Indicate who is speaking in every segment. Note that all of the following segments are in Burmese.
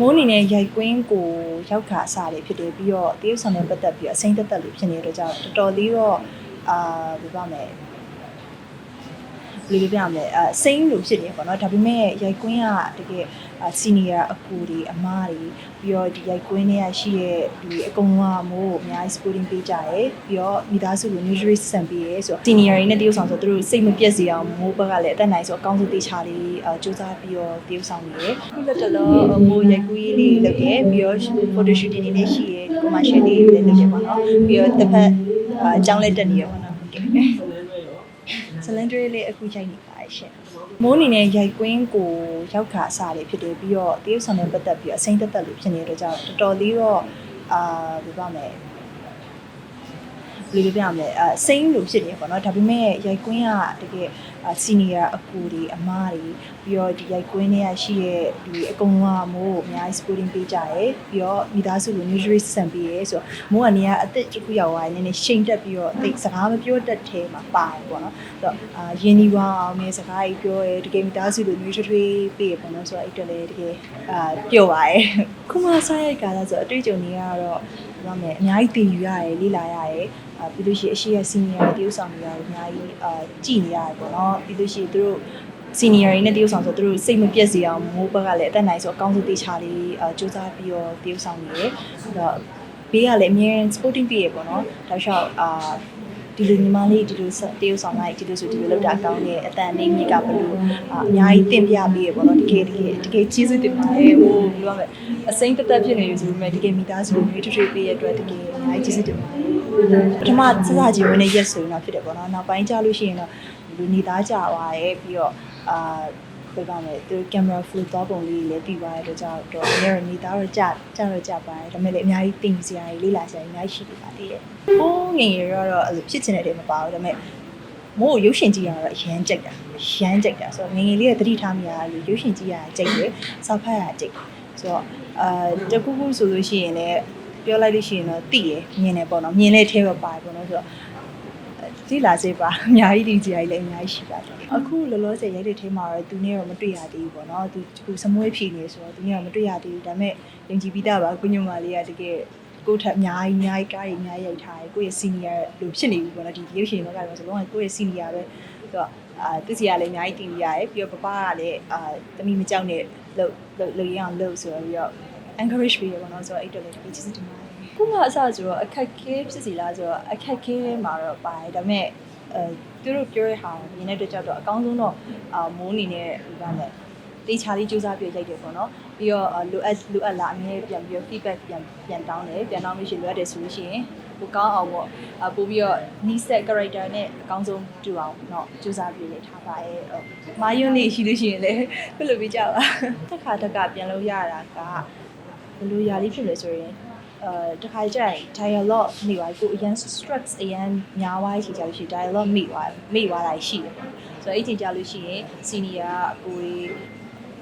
Speaker 1: မိုးအနေနဲ့ရိုက်ကွင်းကိုရောက်ခါအစားလေးဖြစ်တယ်ပြီးတော့တရုတ်ဆောင်နဲ့ပတ်သက်ပြီးတော့အစိမ့်သက်သက်လေးဖြစ်နေတဲ့အတွက်ကြောင့်တော်တော်လေးတော့အာဘယ်ပါမလဲ ဘယ်လိုပြောရမလဲအစိမ့်လို့ဖြစ်နေပေါ့နော်ဒါပေမဲ့ရိုက်ကွင်းကတကယ်စီနီယာအကူတွေအမားတွေပြီးတော့ဒီရိုက်ကွင်းတွေကရှိတဲ့ဒီအကုန်လုံးကမိုးကိုအများကြီး supporting ပေးကြတယ်ပြီးတော့မိသားစုကို nurture ဆန်ပေးရဲဆိုတော့ senior တွေနဲ့တရုတ်ဆောင်ဆိုသူတို့စိတ်မပြတ်စေအောင်မိုးဘက်ကလည်းအသက်နိုင်ဆိုအကောင်းဆုံးတေချာလေးစူးစမ်းပြီးတော့တရုတ်ဆောင်နေတယ်ခုလက်တလောမိုးရိုက်ကွင်းလေးလုပ်တယ်ပြီးတော့ photo shooting တွေလည်းရှိရဲ commercial လေးတွေလည်းလုပ်ရပါတော့ပြီးတော့တစ်ဖက်အကြောင်းလေးတက်နေရပါတော့ဟုတ်ကဲ့ cylinder လေးအခုရိုက်နေပါတယ်ရှင်မိုးအနေနဲ့ရိုက်ကွင်းကိုရောက်ခါအစားလေးဖြစ်တယ်ပြီးတော့တရုတ်ဆောင်နဲ့ပတ်သက်ပြီးတော့အစိမ့်သက်သက်လေးဖြစ်နေတဲ့အတွက်ကြောင့်တော်တော်လေးတော့အာဘယ်ပါမလဲ ဘယ်လိုပြောရမလဲအစိမ့်လို့ဖြစ်နေပေါ့နော်ဒါပေမဲ့ရိုက်ကွင်းကတကယ်စီနီယာအကူတွေအမားတွေပြီးတော့ဒီရိုက်ကွင်းတွေကရှိတဲ့ဒီအကုန်လုံးကမိုးကိုအများကြီး supporting ပေးကြတယ်ပြီးတော့မိသားစုကို nurture ဆန်ပေးရဲဆိုတော့မိုးကနေကအသက်တစ်ခုရောက်သွားရင်နည်းနည်းရှိန်တက်ပြီးတော့အသိစကားမပြောတတ်တဲ့မှာပါတယ်ပေါ့နော်ဆိုတော့အာရင်းနှီးပါအောင်နဲ့စကားကြီးပြောရဲတကယ်မိသားစုကို nurture ပေးရပေါ့နော်ဆိုတော့အဲ့တက်လည်းတကယ်အာပျော်ပါရဲ့ခုမှစားရိုက်ကားလားဆိုတော့အတွေ့အကြုံတွေကတော့ဘာမှမလဲအများကြီးတည်ယူရတယ်လေ့လာရတယ်အာပြီးလို့ရှိရင်အရှိရ senior တွေတရုပ်ဆောင်တွေကအများကြီးအာကြည်နေရတယ်ပေါ့နော်ပြီးလို့ရှိရင်သူတို့ senior တွေနဲ့တရုပ်ဆောင်ဆိုသူတို့စိတ်မပြတ်စေအောင်မိုးဘက်ကလည်းအတက်နိုင်ဆိုအကောင်းဆုံးတေချာလေးအာစူးစမ်းပြီးတော့တရုပ်ဆောင်နေတယ်အဲ့တော့ဘေးကလည်းအမြဲ sporting ပြည့်ရပေါ့နော်တောက်လျှောက်အာ ဒီလိုညီမလေးဒီလိုတရုပ်ဆောင်လိုက်ဒီလိုဆိုဒီလိုလောက်တာကောင်းတယ်အတန်လေးမြစ်ကဘလို့အာအများကြီးတင်ပြပေးရပေါ့နော်တကယ်တကယ်တကယ်ကျေးဇူးတင်ပါတယ်ဟိုဘယ်လိုရမလဲအစိမ့်တက်တက်ဖြစ်နေပြီဆိုပေမဲ့တကယ်မိသားစုကိုရွေးထွေးပေးရတဲ့အတွက်တကယ်အများကြီးကျေးဇူးတင်ပါတယ်ပထမစစချင်းဝင်နေရက်ဆိုရင်တော့ဖြစ်တယ်ပေါ့နော်နောက်ပိုင်းကျလို့ရှိရင်တော့လူနေသားကြသွားတယ်ပြီးတော့အာ ပြပါမယ်သူကင်မရာ flow တော့ပုံလေးလည်းပြီးသွားတဲ့အတွက်ကြောင့်တော့ mirror နေသားတော့ကြာကြာတော့ကြာပါတယ်ဒါပေမဲ့လည်းအများကြီးတင်စရာတွေလေးလာစရာတွေအများကြီးရှိနေပါသေးတယ်။ဟိုးငယ်ငယ်တော့အဲ့လိုဖြစ်ချင်တဲ့တွေမပါဘူးဒါပေမဲ့မို့ရုပ်ရှင်ကြည့်ရတော့အရန်ကြိုက်တာရမ်းကြိုက်တာဆိုတော့ငယ်ငယ်လေးကသတိထားမိရလို့ရုပ်ရှင်ကြည့်ရကြိုက်တယ်စောက်ဖတ်ရကြိုက်တယ်ဆိုတော့အာတကူကူဆိုလို့ရှိရင်လည်းပြောလိုက်လို့ရှိရင်တော့တိရမြင်တယ်ပေါ့နော်မြင်တဲ့ထဲပဲပါတယ်ပေါ့နော်ဆိုတော့ ဒီလာစေပါအများကြီးဒီကြကြီးလည်းအများကြီးရှိပါတယ်အခုလောလောဆယ်ရိုက်တဲ့ထဲမှာတော့သူနဲ့တော့မတွေ့ရသေးဘူးပေါ့နော်သူခုစမွေးဖြီနေဆိုတော့သူနဲ့တော့မတွေ့ရသေးဘူးဒါပေမဲ့ယုံကြည်ပြီးသားပါကုညုံမလေးကတကယ်ကိုယ့်ထက်အများကြီးအများကြီးကားကြီးအများကြီးရိုက်ထားတယ်ကိုယ့်ရဲ့ senior လို့ဖြစ်နေပြီပေါ့နော်ဒီရုပ်ရှင်ဘက်ကလည်းဆိုတော့ကိုယ့်ရဲ့ senior ပဲဆိုတော့အာသူစီကလည်းအများကြီးတည်ပြီးရတယ်ပြီးတော့ပပကလည်းအာတမိမကြောက်နဲ့လှုပ်လှုပ်လှုပ်ရအောင်လှုပ်ဆိုတော့ပြီးတော့ encourage ပေးရပေါ့နော်ဆိုတော့အဲ့တော့လည်းတကယ်ကျေးဇူးတင်ပါတယ် ခုမှအစဆိုတော့အခက်ခဲဖြစ်စီလားဆိုတော့အခက်ခဲမှာတော့ပါတယ်ဒါပေမဲ့အဲသူတို့ပြောတဲ့ဟာမြင်တဲ့အတွက်ကြောင့်တော့အကောင်းဆုံးတော့အာမိုးအနေနဲ့ဒီကနေ့တေချာလေးစူးစမ်းပြရိုက်တယ်ပေါ့နော်ပြီးတော့လိုအပ်လိုအပ်လာအမြဲပြန်ပြီးတော့ feedback ပြန်ပြန်တောင်းတယ်ပြန်တောင်းလို့ရှိရင်လိုအပ်တယ်ဆိုလို့ရှိရင်ပိုကောင်းအောင်ပေါ့အပို့ပြီးတော့ need set character နဲ့အကောင်းဆုံးတူအောင်เนาะစူးစမ်းပြရိုက်ထားပါရဲ့မာယွန်းလေးရှိလို့ရှိရင်လည်းပြလို့ပြကြပါတစ်ခါတစ်ခါပြန်လို့ရတာကဘယ်လိုຢာလေးဖြစ်လဲဆိုရင် အဲတခါကျရင် dialogue မိသွားကိုအရန် stress အရန်များသွားရှိကြလို့ရှိရင် dialogue မိသွားမိသွားတာရှိတယ်ပေါ့ဆိုတော့အဲ့ချိန်ကြလို့ရှိရင် senior အကိုကြီး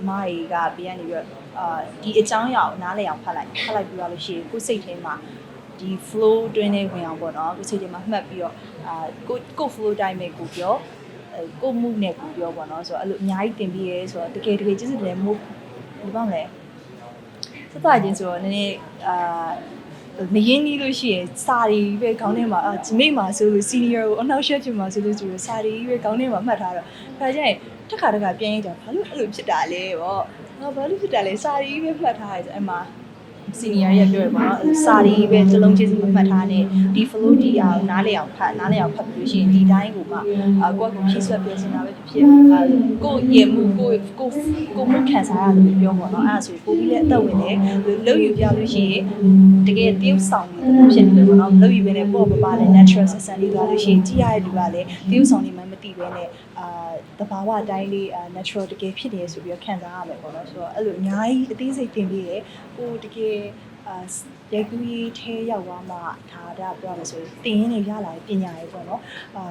Speaker 1: မားကြီးကပြန်နေပြီးတော့အာဒီအကြောင်းအရာကိုနားလည်အောင်ဖတ်လိုက်ဖတ်လိုက်ပြီးတော့လို့ရှိရင်ကိုယ်စိတ်ထဲမှာဒီ flow တွင်းနေဝင်အောင်ပေါ့နော်ကိုယ်စိတ်ထဲမှာမှတ်ပြီးတော့အာကိုကို flow တိုင်းပဲကိုပြောအဲကိုမှုနဲ့ကိုပြောပေါ့နော်ဆိုတော့အဲ့လိုအများကြီးတင်ပြီးရဲဆိုတော့တကယ်တကယ်ကျေးဇူးတင်တယ်မို့ဒီပါမလဲ စသချင်းဆိုတော့နည်းနည်းအာမရင်းနှီးလို့ရှိရင်စာရီပဲခေါင်းထဲမှာအာဂျမိတ်မှာဆိုလို့ senior ကိုအနောက်ရှက်ချင်မှာဆိုလို့ဆိုတော့စာရီပဲခေါင်းထဲမှာမှတ်ထားတော့ဒါကြရင်တစ်ခါတစ်ခါပြန်ရင်ကြာဘာလို့အဲ့လိုဖြစ်တာလဲပေါ့ငါဘာလို့ဖြစ်တာလဲစာရီပဲမှတ်ထားရဲဆိုအဲ့မှာ senior ရဲ့ပြောရပါတော့စာရီပဲစလုံးချင်းစီမှတ်ထားနဲ့ဒီ flow ဒီအောင်နားလေအောင်ဖတ်နားလေအောင်ဖတ်ပြီးလို့ရှိရင်ဒီတိုင်းကိုမှအကိုကဖြည့်ဆွက်ပြစင်တာပဲဖြစ်ဖြစ်အဲကိုရမှုကိုကိုကိုမှုခံစားရတယ်လို့ပြောပါတော့အဲ့ဒါဆိုပို့ပြီးလည်းအသက်ဝင်တယ်လုံယူပြလို့ရှိရင်တကယ်တရုပ်ဆောင်နေဖြစ်နေတယ်ပေါ့နော်လုံယူပဲနဲ့ပေါ့ပပလည်း natural ဆက်ဆံလေးသွားလို့ရှိရင်ကြည့်ရတဲ့လူကလည်းတရုပ်ဆောင်နေမှမသိပဲနဲ့အာတဘာဝအတိုင်းလေး natural တကယ်ဖြစ်နေဆိုပြီးတော့ခံစားရမယ်ပေါ့နော်ဆိုတော့အဲ့လိုအများကြီးအသေးစိတ်တင်ပြီးရကိုတကယ်အာရိုက်ကူးရေးထဲရောက်သွားမှဒါဒါပြောရမယ်ဆိုရင်တင်ရင်းနေရလာတဲ့ပညာရေးပေါ့နော်အာ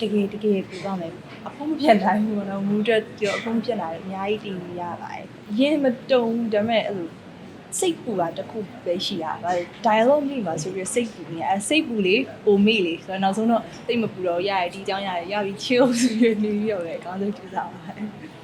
Speaker 1: တကယ်တကယ်ပြပါမယ်အဖုံးမပြတ်နိုင်ဘူးပေါ့နော်မူတက်ကြောအဖုံးပြတ်လာတယ်အများကြီးတင်ရပါတယ်ရင်းမတုံဒါပေမဲ့အဲ့လိုစိတ်ပူတာတစ်ခုပဲရှိတာဒါ dialogue မိမှာဆိုပြီးစိတ်ပူနေအဲစိတ်ပူလေပုံမိလေဆိုတော့နောက်ဆုံးတော့စိတ်မပူတော့ရရဒီအကြောင်းရရရပြီး chill ဆိုပြီးနေပြီးတော့ပဲအကောင်းဆုံးကြိုးစားပါတယ်